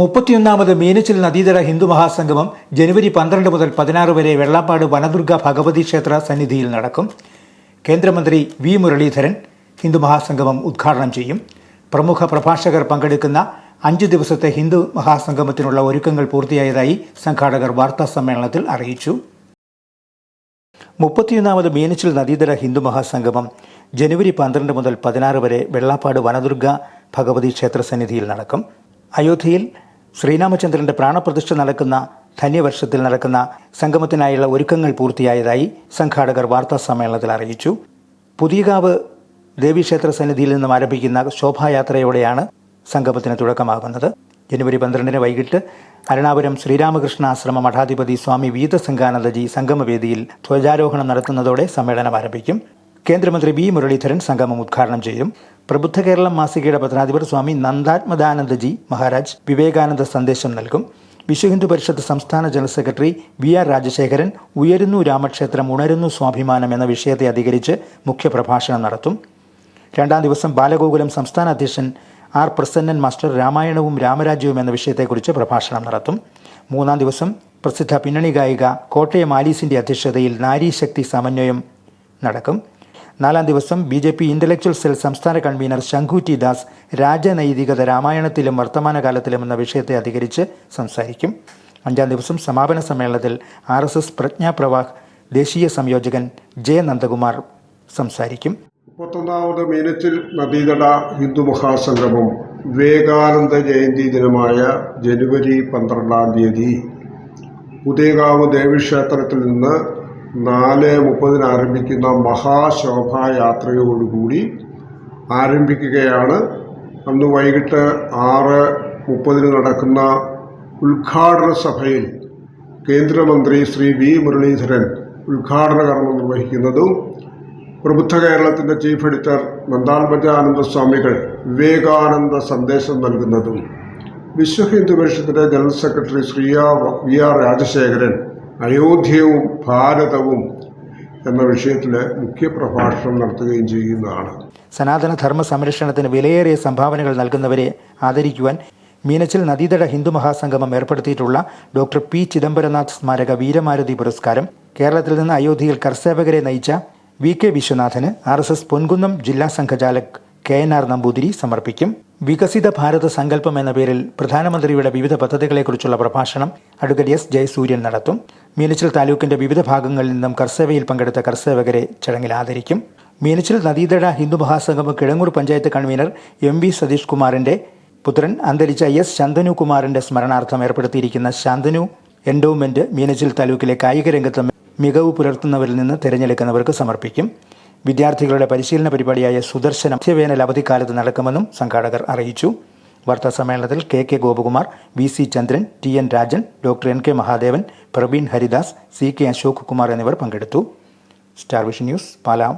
മുപ്പത്തിയൊന്നാമത് മീനച്ചിൽ നദീതര ഹിന്ദു മഹാസംഗമം ജനുവരി പന്ത്രണ്ട് മുതൽ പതിനാറ് വരെ വെള്ളാപ്പാട് വനദുർഗ ഭഗവതി ക്ഷേത്ര സന്നിധിയിൽ നടക്കും. കേന്ദ്രമന്ത്രി വി മുരളീധരൻ ഹിന്ദു മഹാസംഗമം ഉദ്ഘാടനം ചെയ്യും. പ്രമുഖ പ്രഭാഷകർ പങ്കെടുക്കുന്ന അഞ്ച് ദിവസത്തെ ഹിന്ദു മഹാസംഗമത്തിനുള്ള ഒരുക്കങ്ങൾ പൂർത്തിയായതായി സംഘാടകർ വാർത്താ സമ്മേളനത്തിൽ അറിയിച്ചു. മുപ്പത്തിയൊന്നാമത് മീനച്ചിൽ നദീതര ഹിന്ദു മഹാസംഗമം ജനുവരി പന്ത്രണ്ട് മുതൽ പതിനാറ് വരെ വെള്ളാപ്പാട് വനദുർഗ ഭഗവതി ക്ഷേത്ര സന്നിധിയിൽ നടക്കും. അയോധ്യയിൽ ശ്രീരാമചന്ദ്രന്റെ പ്രാണപ്രതിഷ്ഠ നടക്കുന്ന ധന്യവർഷത്തിൽ നടക്കുന്ന സംഗമത്തിനായുള്ള ഒരുക്കങ്ങൾ പൂർത്തിയായതായി സംഘാടകർ വാർത്താ സമ്മേളനത്തിൽ അറിയിച്ചു. പുതിയകാവ് ദേവീക്ഷേത്ര സന്നിധിയിൽ നിന്നും ആരംഭിക്കുന്ന ശോഭായാത്രയോടെയാണ് സംഗമത്തിന് തുടക്കമാകുന്നത്. ജനുവരി പന്ത്രണ്ടിന് വൈകിട്ട് അരുണാപുരം ശ്രീരാമകൃഷ്ണ ആശ്രമ മഠാധിപതി സ്വാമി വീതസംഘാനന്ദജി സംഗമവേദിയിൽ ധ്വജാരോഹണം നടത്തുന്നതോടെ സമ്മേളനം ആരംഭിക്കും. കേന്ദ്രമന്ത്രി വി മുരളീധരൻ സംഗമം ഉദ്ഘാടനം ചെയ്യും. പ്രബുദ്ധ കേരളം മാസികയുടെ പത്രാധിപർ സ്വാമി നന്ദാത്മദാനന്ദജി മഹാരാജ് വിവേകാനന്ദ സന്ദേശം നൽകും. വിശ്വഹിന്ദു പരിഷത്ത് സംസ്ഥാന general secretary V R Rajasekharan ഉയരുന്നു രാമക്ഷേത്രം ഉണരുന്നു സ്വാഭിമാനം എന്ന വിഷയത്തെ അധികരിച്ച് മുഖ്യപ്രഭാഷണം നടത്തും. രണ്ടാം ദിവസം ബാലഗോകുലം സംസ്ഥാന അധ്യക്ഷൻ ആർ പ്രസന്നൻ മാസ്റ്റർ രാമായണവും രാമരാജ്യവും എന്ന വിഷയത്തെക്കുറിച്ച് പ്രഭാഷണം നടത്തും. മൂന്നാം ദിവസം പ്രസിദ്ധ പിന്നണി ഗായിക കോട്ടയം ആലീസിന്റെ അധ്യക്ഷതയിൽ നാരീശക്തി സമന്വയം നടക്കും. നാലാം ദിവസം B J P intellectual cell സംസ്ഥാന കൺവീനർ ശംഖു ടി ദാസ് രാജനൈതികത രാമായണത്തിലും വർത്തമാനകാലത്തിലും എന്ന വിഷയത്തെ അധികരിച്ച് സംസാരിക്കും. അഞ്ചാം ദിവസം സമാപന സമ്മേളനത്തിൽ ആർ എസ് എസ് പ്രജ്ഞാപ്രവാഹ് ദേശീയ സംയോജകൻ ജെ നന്ദകുമാർ സംസാരിക്കും. മുപ്പത്തൊന്നാമത് മീനച്ചിൽ നദീതട ഹിന്ദു മഹാസംഗമം വിവേകാനന്ദ ജയന്തി ദിനമായ ജനുവരി പന്ത്രണ്ടാം തീയതി. പുതിയകാവ് ദേവീക്ഷേത്രത്തിൽ നിന്ന് നാല് മുപ്പതിന് ആരംഭിക്കുന്ന മഹാശോഭായാത്രയോടുകൂടി ആരംഭിക്കുകയാണ്. അന്ന് വൈകിട്ട് ആറ് മുപ്പതിന് നടക്കുന്ന ഉദ്ഘാടന സഭയിൽ കേന്ദ്രമന്ത്രി ശ്രീ വി മുരളീധരൻ ഉദ്ഘാടന കർമ്മം നിർവഹിക്കുന്നതും. പ്രബുദ്ധ കേരളത്തിന്റെ ചീഫ് എഡിറ്റർ നന്ദാൽബജാനന്ദ സ്വാമികൾ വിവേകാനന്ദ സന്ദേശം നൽകുന്നതും Vishwa Hindu പരിഷത്തിന്റെ general secretary Shri V R Rajasekharan അയോധ്യവും ഭാരതവും എന്ന വിഷയത്തിൽ മുഖ്യ പ്രഭാഷണം നടത്തുകയും ചെയ്യുന്നതാണ്. സനാതന ധർമ്മ സംരക്ഷണത്തിന് വിലയേറിയ സംഭാവനകൾ നൽകുന്നവരെ ആദരിക്കുവാൻ മീനച്ചിൽ നദീതട ഹിന്ദു മഹാസംഗമം ഏർപ്പെടുത്തിയിട്ടുള്ള ഡോക്ടർ പി ചിദംബരനാഥ് സ്മാരക വീരമാരുതി പുരസ്കാരം കേരളത്തിൽ നിന്ന് അയോധ്യയിൽ കർസേവകരെ നയിച്ച വി കെ വിശ്വനാഥന് ആർ എസ് എസ് പൊൻകുന്നം ജില്ലാ സംഘചാലക് കെ എൻ ആർ നമ്പൂതിരി സമർപ്പിക്കും. വികസിത ഭാരത സങ്കല്പം എന്ന പേരിൽ പ്രധാനമന്ത്രിയുടെ വിവിധ പദ്ധതികളെക്കുറിച്ചുള്ള പ്രഭാഷണം അഡ്വക്കേറ്റ് എസ് ജയസൂര്യൻ നടത്തും. മീനച്ചിൽ താലൂക്കിന്റെ വിവിധ ഭാഗങ്ങളിൽ നിന്നും കർസേവയിൽ പങ്കെടുത്ത കർസേവകരെ ചടങ്ങിൽ ആദരിക്കും. മീനച്ചിൽ നദീതട Hindu മഹാസംഗമം Kizhangoor panchayat convener M V Satheesh കുമാറിന്റെ പുത്രൻ അന്തരിച്ച എസ് ശന്തനു കുമാറിന്റെ സ്മരണാർത്ഥം ഏർപ്പെടുത്തിയിരിക്കുന്ന ശാന്തനു എൻഡോവ്മെന്റ് മീനച്ചിൽ താലൂക്കിലെ കായിക രംഗത്ത് മികവ് പുലർത്തുന്നവരിൽ നിന്ന് തിരഞ്ഞെടുക്കുന്നവർക്ക് സമർപ്പിക്കും. വിദ്യാർത്ഥികളുടെ പരിശീലന പരിപാടിയായ സുദർശനം മധ്യവേനൽ അവധിക്കാലത്ത് നടക്കുമെന്നും സംഘാടകർ അറിയിച്ചു. വാർത്താ സമ്മേളനത്തിൽ K K Gopakumar V C Chandran T N Rajan doctor N K Mahadevan Praveen Haridas C K Ashok Kumar എന്നിവർ പങ്കെടുത്തു. Star vision news പാലാം.